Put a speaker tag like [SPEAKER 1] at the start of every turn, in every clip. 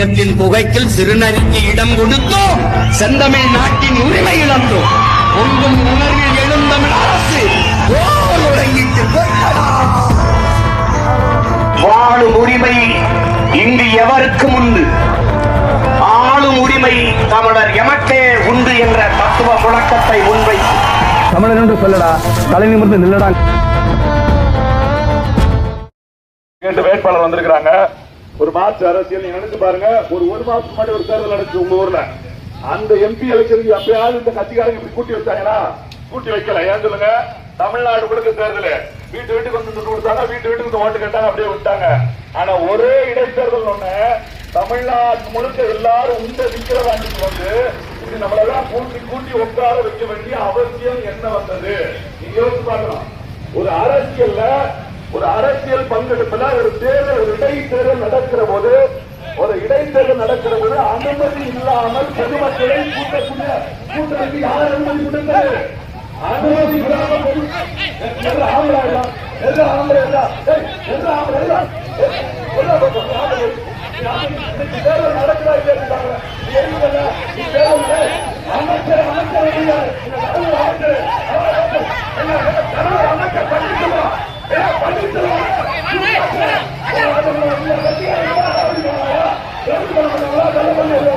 [SPEAKER 1] சிங்கத்தின் புகைக்கில் சிறுநரிக்கு இடம் கொடுத்தோம். செந்தமிழ் நாட்டின் உரிமை இழந்தோம். பொங்கும் உணர்வில் எழுந்தமிழ் அரசு உறங்கிட்டு? வாழும் உரிமை இங்கு எவருக்கும் உண்டு? ஆளும் உரிமை தமிழர் எமக்கே உண்டு என்ற தத்துவ முழக்கத்தை முன்வைத்து.
[SPEAKER 2] தமிழன் என்று சொல்லடா தலை நிமிர்ந்து நில்லடா.
[SPEAKER 3] வேட்பாளர் வந்திருக்கிறாங்க. ஒரு மாற்று அரசியல் நினைச்சு பாருங்க. ஒரு ஒரு மாசம் முன்னாடி ஒரு தேர்தல் நடந்துச்சு உங்க ஊர்ல. அந்த எம்பி எலெக்ஷனுக்கு அப்பயாவது இந்த கட்சிக்காரங்க இப்படி கூட்டி வச்சாங்கன்னா கூட்டி வைக்கல. ஏன் சொல்லுங்க? தமிழ்நாடு கொடுக்க தேர்தல். வீட்டு வீட்டுக்கு வந்து துண்டு கொடுத்தாங்க வீட்டு வீட்டுக்கு வந்து ஓட்டு கேட்டாங்க அப்படியே விட்டாங்க ஆனா ஒரே இடைத்தேர்தல் ஒண்ணு தமிழ்நாடு முழுக்க எல்லாரும் உண்ட விக்கிரவாண்டிக்கு வந்து இது நம்மளெல்லாம் கூட்டி கூட்டி உட்கார வைக்க வேண்டிய அவசியம் என்ன வந்தது? நீங்க யோசிச்சு பார்க்கலாம். ஒரு அரசியல்ல ஒரு அரசியல் பங்கெடுப்புல ஒரு தேர்தல் ஒரு இடைத்தேர்தல் நடக்கிற போது ஒரு இடைத்தேர்தல் நடக்கிற போது அனுமதி இல்லாமல் பொதுமக்களை கூட்டக்கூடிய கூட்டத்துக்கு யார் அனுமதி கொடுத்தது அனுமதி இல்லாமல் பொது- எந்த ஆம்பளை இல்ல? எந்த ஆம்பளை இல்ல? எந்த ஆம்பளை இல்ல? ஏய், தேர்தல் நடக்குதா இல்லையா அமைச்சர் அமைச்சர் அமைச்சர். என்ன, என்ன, கடவுள் அமைச்சர் பண்ணிக்கலாம்
[SPEAKER 4] இந்த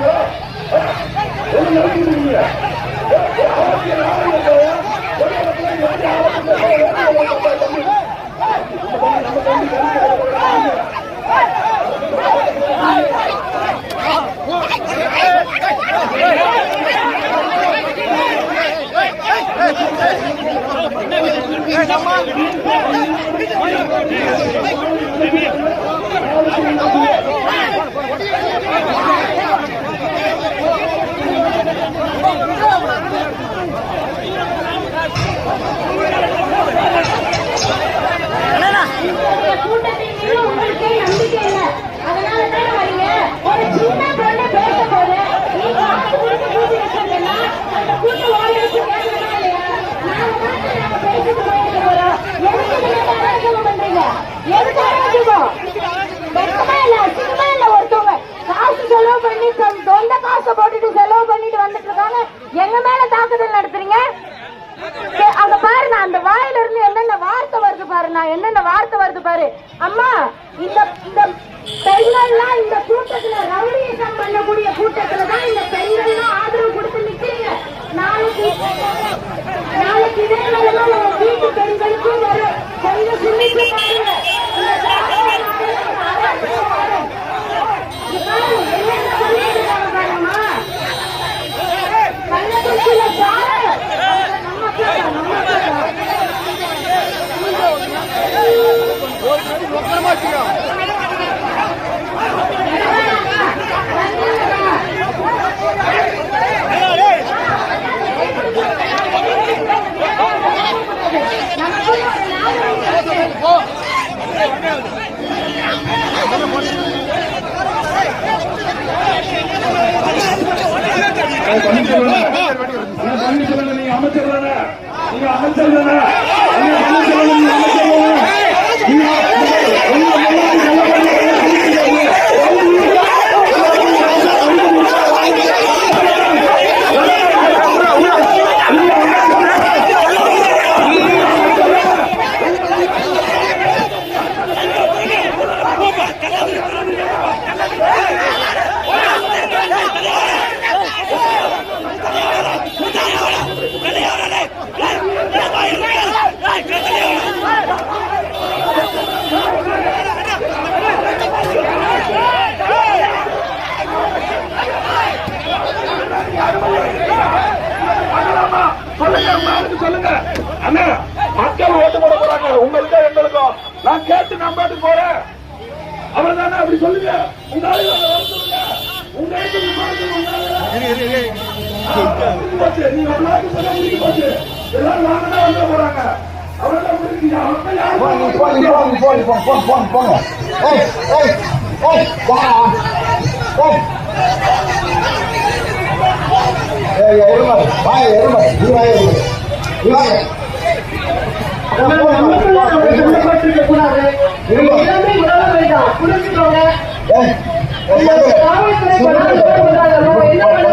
[SPEAKER 4] நாளைக்கு நாளைக்கு இதே நிலைமை வீட்டு பெண்களுக்கும் வரும் கொஞ்சம் சிந்திச்சு பாருங்க இந்த திராவிட மாடல் அரசு மாடல். இங்க பாருங்க, என்னென்ன பண்ணிட்டு இருக்காங்க பாருங்கம்மா கள்ளக்குறிச்சியில சாரு நம்ம கேட்டோம் நம்ம கேட்டோம்
[SPEAKER 3] பன்னீர்செல்வம் நீங்க அமைச்சர் தானே நீங்க அமைச்சர் தானே நீங்க பன்னீர்செல்வம் நீங்க அமைச்சர் தானே நீங்க உங்க முன்னாடி நல்ல அம்மாவுக்கு சொல்லுங்க அண்ணா மக்கள் ஓட்டு போட போறாங்க உங்களுக்கும் எங்களுக்கும் நான் கேட்டு நான் பாட்டு போறேன் அவர் தானே அப்படி சொல்லுங்க உங்க உங்க. நீங்க ஒரு நாளைக்கு சொன்னா முடிஞ்சு போச்சு. எல்லாரும் வாங்க தான் வந்து போறாங்க
[SPEAKER 5] எருமை எருமை
[SPEAKER 6] காவல்துறை என்ன பண்ணுவாங்க